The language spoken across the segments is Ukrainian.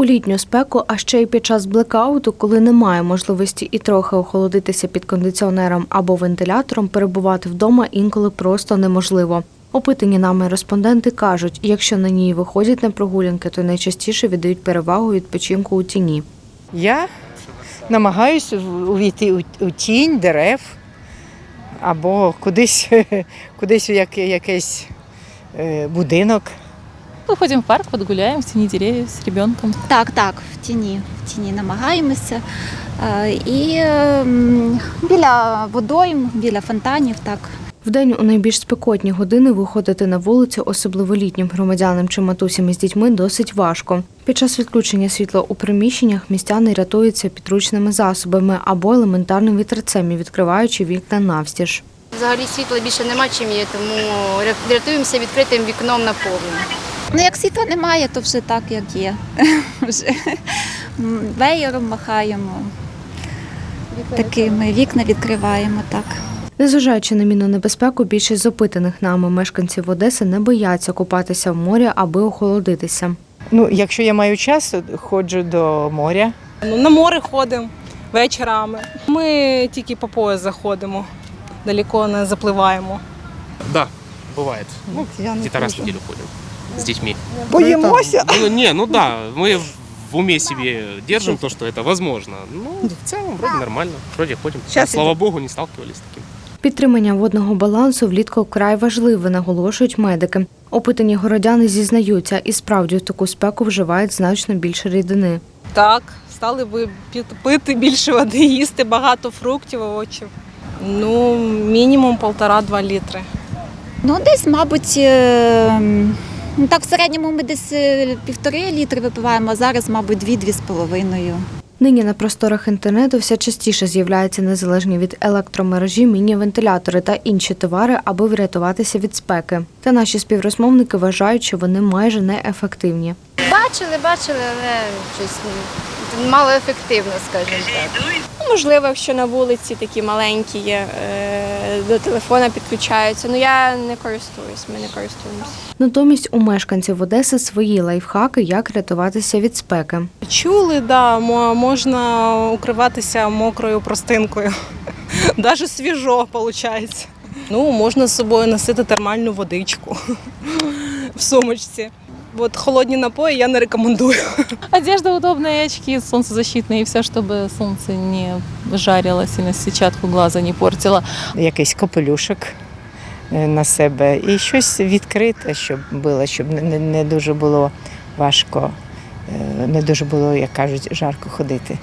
У літню спеку, а ще й під час блекауту, коли немає можливості і трохи охолодитися під кондиціонером або вентилятором, перебувати вдома інколи просто неможливо. Опитані нами респонденти кажуть, якщо на ній виходять на прогулянки, то найчастіше віддають перевагу відпочинку у тіні. Я намагаюся увійти у- тінь дерев або кудись, кудись у якийсь е, будинок. Выходим в парк, вот гуляем в тени деревьев с ребенком. Так, так, в тіні, в тіні намагаємося. І ем, біля водойм, біля фонтанів, так. Вдень у найбільш спекотні години виходити на вулицю, особливо літнім громадянам чи матусям із дітьми, досить важко. Під час відключення світла у приміщеннях містяни рятуються підручними засобами або елементарним вітерцем, і відкриваючи вікна навстіж. Взагалі світла більше нема чим є, тому рятуємося відкритим вікном на повну. Ну, як світла немає, то вже так, як є. Вже веєром махаємо, такими вікна відкриваємо, так. Незважаючи на мінну небезпеку, більшість з опитаних нами мешканців Одеси не бояться купатися в морі, аби охолодитися. Ну, якщо я маю час, ходжу до моря. Ну, на море ходимо вечорами. Ми тільки по пояс заходимо, далеко не запливаємо. Да, бывает. Ну, где-то раз в неделю с детьми. Боїмося. Ну, не, ну да, мы в уме себе держим то, что это возможно. Ну, в целом, вроде нормально. Вроде ходим. Щас Слава богу, не сталкивались с таким. Підтримання водного балансу влітку вкрай важливе, наголошують медики. Опитані городяни зізнаються, і справді в таку спеку вживають значно більше рідини. Так, стали би пі- пити більше води, їсти багато фруктів, овочів. Ну, мінімум полтора-два літри. Ну, десь, мабуть, е, ну, так в середньому ми десь е, півтори літри випиваємо, а зараз, мабуть, дві-дві з половиною. Нині на просторах інтернету все частіше з'являються незалежні від електромережі міні-вентилятори та інші товари, аби врятуватися від спеки. Та наші співрозмовники вважають, що вони майже неефективні. Бачили, бачили, але щось мало ефективно, скажімо так. Ну, Можливо, якщо на вулиці такі маленькі є, е, до телефона підключаються. Ну я не користуюсь, ми не користуємося. Натомість у мешканців Одеси свої лайфхаки, як рятуватися від спеки. Чули, да, можна укриватися мокрою простинкою. Даже свіжо виходить. Ну, можна з собою носити термальну водичку в сумочці. От холодні напої я не рекомендую. Одежда удобная, очки солнцезащитные и все, чтобы солнце не жарило сильно сетчатку глаза не портило. Якийсь капелюшок е, на себе і щось відкрите, щоб було, щоб не, не, не дуже було важко, е, не дуже було, як кажуть, жарко ходити.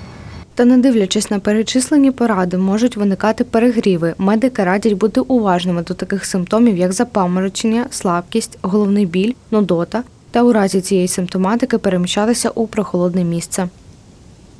Та не дивлячись на перечислені поради, можуть виникати перегріви. Медики радять бути уважними до таких симптомів, як запаморочення, слабкість, головний біль, нудота та у разі цієї симптоматики переміщатися у прохолодне місце.